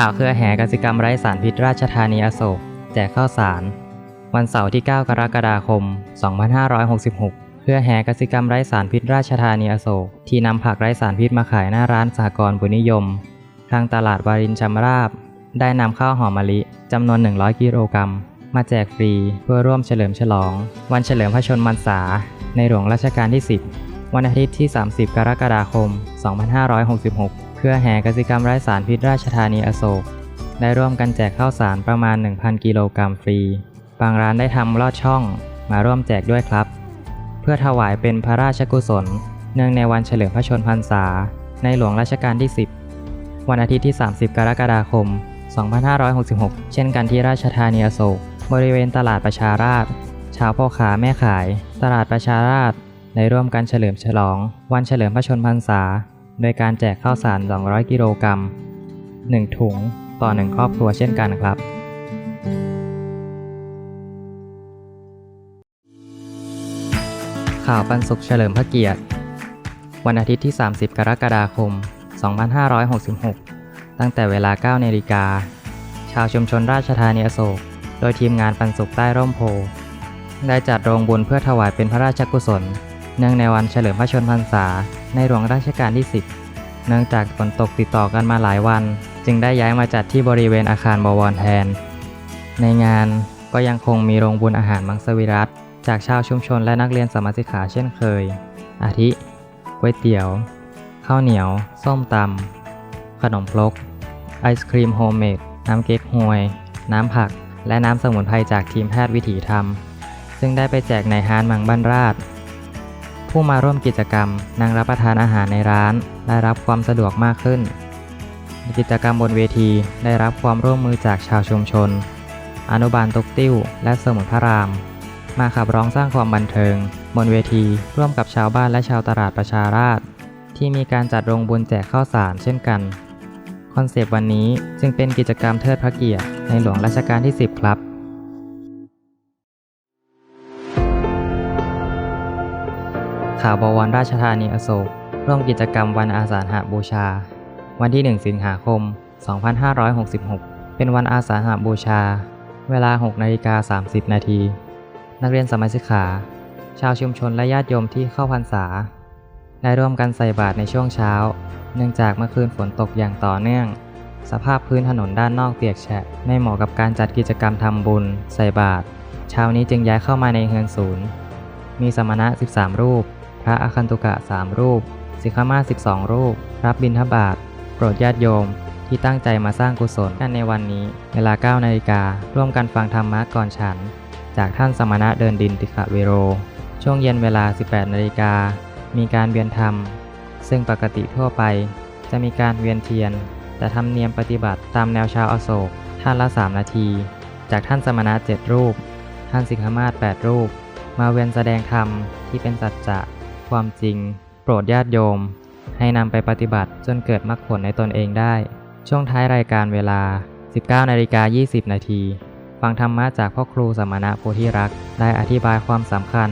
ข่าวเครือแห่กสิกรรมไร้สารพิษราชธานีอโศก แจกข้าวสาร วันเสาร์ที่ 9 กรกฎาคม 2566 เครือแห่กสิกรรมไร้สารพิษราชธานีอโศก ที่นำผักไร้สารพิษมาขายหน้าร้านสหกรณ์บุญนิยม ทางตลาดวารินชำราบ ได้นำข้าวหอมมะลิจำนวน 100 กิโลกรัม มาแจกฟรีเพื่อร่วมเฉลิมฉลอง วันเฉลิมพระชนมพรรษา ในหลวงรัชกาลที่ 10 วันอาทิตย์ที่ 30 กรกฎาคม 2566เครือแห่กสิกรรมไร้สารพิษราชธานีอโศก ได้ร่วมกันแจกข้าวสารประมาณ 1,000 กิโลกรัมฟรี บางร้านได้ทำลอดช่องมาร่วมแจกด้วยครับ เพื่อถวายเป็นพระราชกุศล เนื่องในวันเฉลิมพระชนมพรรษา ในหลวงรัชกาลที่ 10 วันอาทิตย์ที่ 30 กรกฎาคม 2566 เช่นกันที่ราชธานีอโศก บริเวณตลาดประชาราษฎร์ชาวพ่อค้าแม่ขาย ตลาดประชาราษฎร์ ได้ร่วมกันเฉลิมฉลอง วันเฉลิมพระชนพรรษา โดยการแจกข้าวสาร 200 กิโลกรัม 1 ถุงต่อ 1 ครอบครัวเช่นกันครับข่าวปันสุขเฉลิมพระเกียรติ วันอาทิตย์ที่ 30 กรกฎาคม 2566 ตั้งแต่เวลา 9นาฬิกา ชาวชุมชนราชธานีอโศก โดยทีมงานปันสุขใต้ร่มโพ ได้จัดโรงบุญเพื่อถวายเป็นพระราชกุศล เนื่องในวันเฉลิมพระชนมพรรษา ในหลวงรัชกาลที่ 10 เนื่องจากฝนตกติดต่อกันมาหลายวัน จึงได้ย้ายมาจัดที่บริเวณอาคารบวรแทน ในงานก็ยังคงมีโรงบุญอาหารมังสวิรัตจากชาวชุมชนและนักเรียนสมาชิกขาเช่นเคย อาทิก๋วยเตี๋ยว ข้าวเหนียว ส้มตำขนมครกไอศครีมโฮมเมด น้ำเก๊กฮวย น้ำผัก และน้ำสมุนไพรจากทีมแพทย์วิถีธรรม ซึ่งได้ไปแจกในฮานมังบ้านราช ผู้มาร่วมกิจกรรมนั่งรับประทานอาหารในร้าน ได้รับความสะดวกมากขึ้น กิจกรรมบนเวทีได้รับความร่วมมือจากชาวชุมชน อนุบาลตุกติ้ว และสมุนพระราม มาขับร้องสร้างความบันเทิง บนเวทีร่วมกับชาวบ้านและชาวตลาดประชาราษฎร์ที่มีการจัดโรงบุญแจกข้าวสารเช่นกัน คอนเซปต์วันนี้จึงเป็นกิจกรรมเทิดพระเกียรติในหลวงรัชกาลที่ 10 ครับ ขาวบวรราชธานีอโศก ร่วมกิจกรรมวันอาสาฬหบูชา วันที่ 1 สิงหาคม 2566 เป็นวันอาสาฬหบูชา เวลา 6นาฬิกา30 นาที นักเรียนสมาชิกขาชาวชุมชนและญาติโยมที่เข้าพรรษา ได้ร่วมกันใส่บาตรในช่วงเช้า เนื่องจากเมื่อคืนฝนตกอย่างต่อเนื่อง สภาพพื้นถนนด้านนอกเปียกแฉะ ไม่เหมาะกับการจัดกิจกรรมทำบุญ ใส่บาตรเช้านี้จึงย้ายเข้ามาในเฮือนศูนย์มีสมณะ 13 รูป ระอคันตุกะ3รูป สิกขามาศ12รูป รับบิณฑบาตโปรดญาติโยม ที่ตั้งใจมาสร้างกุศลกันในวันนี้ เวลา9นาฬิการ่วมกันฟังธรรมะก่อนฉัน จากท่านสมณะเดินดินติขะเวโร ช่วงเย็นเวลา 18นาฬิกามีการเวียนธรรม ซึ่งปกติทั่วไป จะมีการเวียนเทียน แต่ธรรมเนียมปฏิบัติตามแนวชาวอโศกท่านละ 3 นาที จากท่านสมณะ7รูป ท่านสิกขามาศ8รูป มาเวียนแสดงธรรมที่เป็นสัจจะ ความจริง โปรดญาติโยม ให้นำไปปฏิบัติจนเกิดมรรคผลในตนเองได้ ช่วงท้ายรายการเวลา 19นาฬิกา20 นาที ฟังธรรมะจากพ่อครูสมณะโพธิรักษ์ได้อธิบายความสำคัญ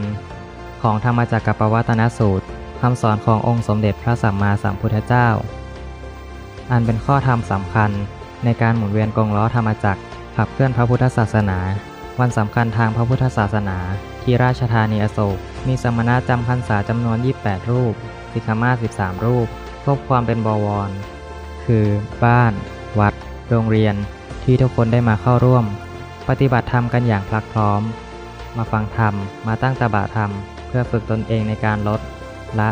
ของธรรมจักรกับปวัตนสูตรคำสอนขององค์สมเด็จพระสัมมาสัมพุทธเจ้า อันเป็นข้อธรรมสำคัญในการหมุนเวียนกงล้อธรรมจักรขับเคลื่อนพระพุทธศาสนา วันสำคัญทางพระพุทธศาสนา ที่ราชธานีอโศก มีสมณะจำพรรษาจำนวน 28 รูปสิกขามาศ13 รูป ครบความเป็นบวร คือ บ้าน วัด โรงเรียน ที่ทุกคนได้มาเข้าร่วม ปฏิบัติธรรมกันอย่างพลักพร้อม มาฟังธรรม มาตั้งตบะธรรม เพื่อฝึกตนเองในการลด ละ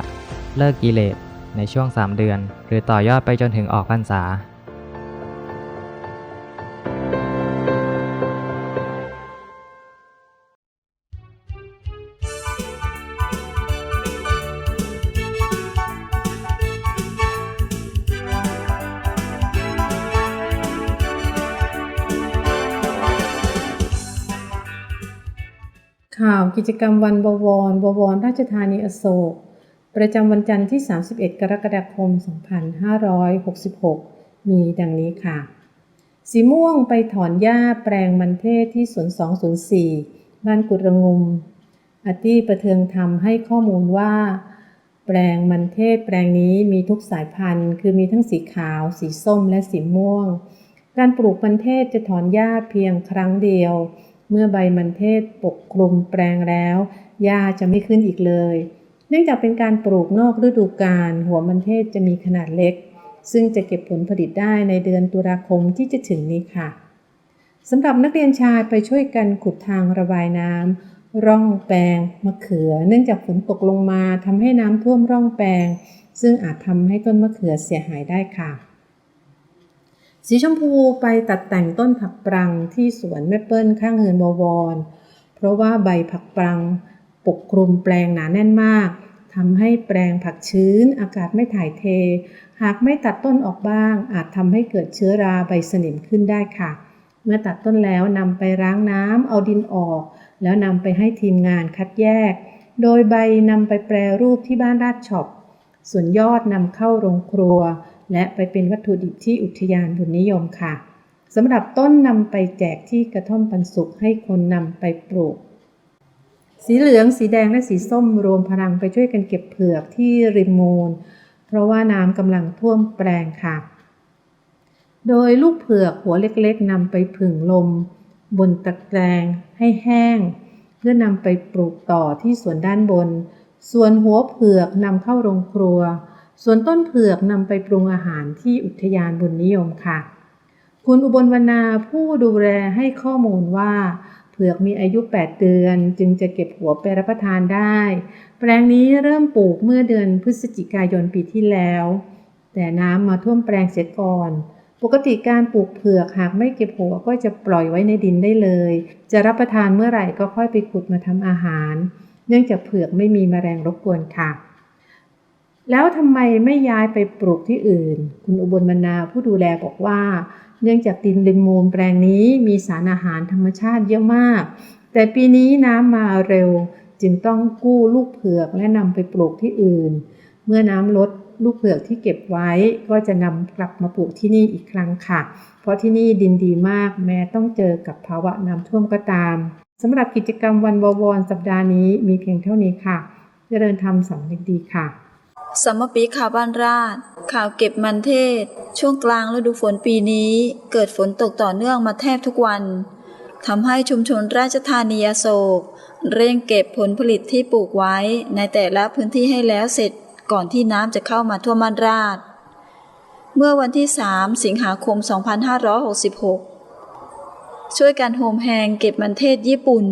เลิกกิเลส ในช่วง 3 เดือน หรือต่อยอดไปจนถึงออกพรรษา ข่าวกิจกรรมวันบวร บวร ราชธานีอโศก ประจำวันจันทร์ที่ 31 กรกฎาคม 2566 มีดังนี้ค่ะ สีม่วงไปถอนหญ้าแปลงมันเทศที่สวน 204 บ้านกุดระงุมอาตี้ประเทืองธรรมให้ข้อมูลว่า แปลงมันเทศแปลงนี้มีทุกสายพันธุ์ คือมีทั้งสีขาว สีส้มและสีม่วง การปลูกมันเทศจะถอนหญ้าเพียงครั้งเดียว เมื่อใบมันเทศปกคลุมแปลงแล้วหญ้าจะไม่ขึ้นอีกเลย เนื่องจากเป็นการปลูกนอกฤดูกาลหัวมันเทศจะมีขนาดเล็ก ซึ่งจะเก็บผลผลิตได้ในเดือนตุลาคมที่จะถึงนี้ค่ะสำหรับนักเรียนชายไปช่วยกันขุดทางระบายน้ำร่องแปลงมะเขือ เนื่องจากฝนตกลงมาทำให้น้ำท่วมร่องแปลง ซึ่งอาจทำให้ต้นมะเขือเสียหายได้ค่ะ สีชมพูไปตัดแต่งต้นผักปรังที่สวนแม่เปิ้ลข้างเฮือนบวร เพราะว่าใบผักปรังปกคลุมแปลงหนาแน่นมากทำให้แปลงผักชื้น อากาศไม่ถ่ายเท หากไม่ตัดต้นออกบ้าง อาจทำให้เกิดเชื้อราใบสนิมขึ้นได้ค่ะ เมื่อตัดต้นแล้วนำไปล้างน้ำเอาดินออก แล้วนำไปให้ทีมงานคัดแยก โดยใบนำไปแปรรูปที่บ้านราดช็อปส่วนยอดนำเข้าโรงครัว และไปเป็นวัตถุดิบที่อุทยานบุญนิยมค่ะสำหรับต้นนำไปแจกที่กระท่อมปันสุขให้คนนำไปปลูก สีเหลือง สีแดงและสีส้มรวมพลังไปช่วยกันเก็บเผือกที่ริมมูล เพราะว่าน้ำกำลังท่วมแปลงค่ะ โดยลูกเผือกหัวเล็กๆนำไปผึ่งลม บนตะแกรงให้แห้ง เพื่อนำไปปลูกต่อที่สวนด้านบน ส่วนหัวเผือกนำเข้าโรงครัว ส่วนต้นเผือกนำไปปรุงอาหารที่อุทยานบุญนิยมค่ะ คุณอุบลวรรณาผู้ดูแลให้ข้อมูลว่า เผือกมีอายุ 8 เดือน จึงจะเก็บหัวไปรับประทานได้ แปลงนี้เริ่มปลูกเมื่อเดือนพฤศจิกายนปีที่แล้ว แต่น้ำมาท่วมแปลงเสียก่อนปกติการปลูกเผือกหากไม่เก็บหัวก็จะปล่อยไว้ในดินได้เลย จะรับประทานเมื่อไหร่ก็ค่อยไปขุดมาทำอาหาร เนื่องจากเผือกไม่มีแมลงรบกวนค่ะ แล้วทำไมไม่ย้ายไปปลูกที่อื่น คุณอุบลบรรณาผู้ดูแลบอกว่า เนื่องจากดินริมมูลแปลงนี้มีสารอาหารธรรมชาติเยอะมาก แต่ปีนี้น้ำมาเร็วจึงต้องกู้ลูกเผือกและนำไปปลูกที่อื่น เมื่อน้ำลดลูกเผือกที่เก็บไว้ก็จะนำกลับมาปลูกที่นี่อีกครั้งค่ะ เพราะที่นี่ดินดีมากแม้ต้องเจอกับภาวะน้ำท่วมก็ตามสำหรับกิจกรรมวันบวรสัปดาห์นี้มีเพียงเท่านี้ค่ะ เจริญธรรมสำนึกดีค่ะ สมปีข่าวบ้านราช ข่าวเก็บมันเทศ ช่วงกลางฤดูฝนปีนี้ เกิดฝนตกต่อเนื่องมาแทบทุกวันทำให้ชุมชนราชธานีอโศก เร่งเก็บผลผลิตที่ปลูกไว้ในแต่ละพื้นที่ให้แล้วเสร็จก่อนที่น้ำจะเข้ามาท่วมบ้านราช เมื่อวันที่ 3 สิงหาคม 2566 ช่วยกันโฮมแฮงเก็บมันเทศญี่ปุ่น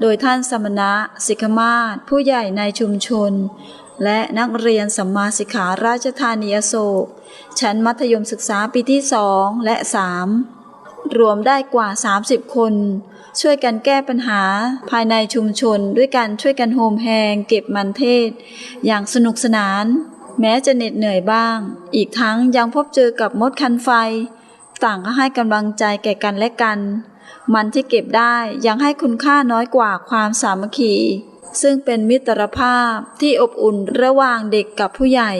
โดยท่านสมณะสิกขมาศผู้ใหญ่ในชุมชน และนักเรียนสัมมาสิกขาราชธานีอโศก ชั้นมัธยมศึกษาปีที่ 2 และ 3 รวมได้กว่า 30 คน ช่วยกันแก้ปัญหาภายในชุมชน ด้วยการช่วยกันโฮมแฮงเก็บมันเทศ อย่างสนุกสนาน แม้จะเหน็ดเหนื่อยบ้าง อีกทั้งยังพบเจอกับมดคันไฟ ต่างก็ให้กำลังใจแก่กันและกัน มันที่เก็บได้ยังให้คุณค่าน้อยกว่าความสามัคคี ซึ่งเป็นมิตรภาพที่อบอุ่นระหว่างเด็กกับผู้ใหญ่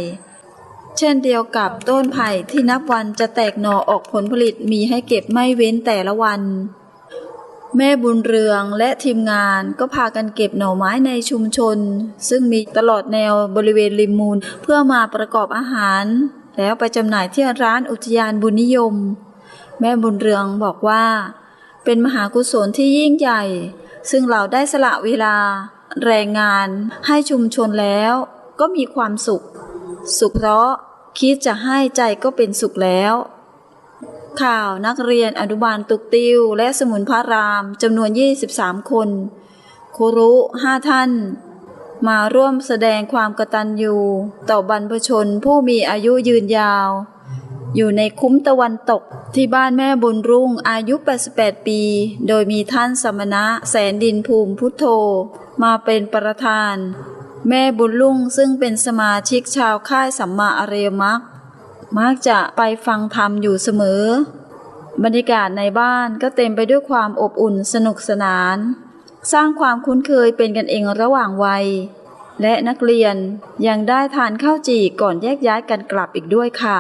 เช่นเดียวกับต้นไผ่ที่นับวันจะแตกหน่อออกผลผลิตมีให้เก็บไม่เว้นแต่ละวัน แม่บุญเรืองและทีมงานก็พากันเก็บหน่อไม้ในชุมชน ซึ่งมีตลอดแนวบริเวณริมมูลเพื่อมาประกอบอาหาร แล้วไปจำหน่ายที่ร้านอุทยานบุญนิยม แม่บุญเรืองบอกว่า เป็นมหากุศลที่ยิ่งใหญ่ ซึ่งเราได้สละเวลา แรงงานให้ชุมชนแล้วก็มีความสุข สุขเพราะคิดจะให้ใจก็เป็นสุขแล้ว ข่าวนักเรียนอนุบาลตุกติวและสมุนพระรามจำนวน 23 คนครูรุ5ท่าน มาร่วมแสดงความกตัญญูต่อบรรพชนผู้มีอายุยืนยาว อยู่ในคุ้มตะวันตกที่บ้านแม่บุญรุ่งอายุ 88 ปี โดยมีท่านสมณะแสนดินภูมิพุทโธ มาเป็นประธาน แม่บุญรุ่งซึ่งเป็นสมาชิกชาวค่ายสัมมาอริยมรรคมักจะไปฟังธรรมอยู่เสมอ บรรยากาศในบ้านก็เต็มไปด้วยความอบอุ่นสนุกสนาน สร้างความคุ้นเคยเป็นกันเองระหว่างวัย และนักเรียนยังได้ทานข้าวจี่ก่อนแยกย้ายกันกลับอีกด้วยค่ะ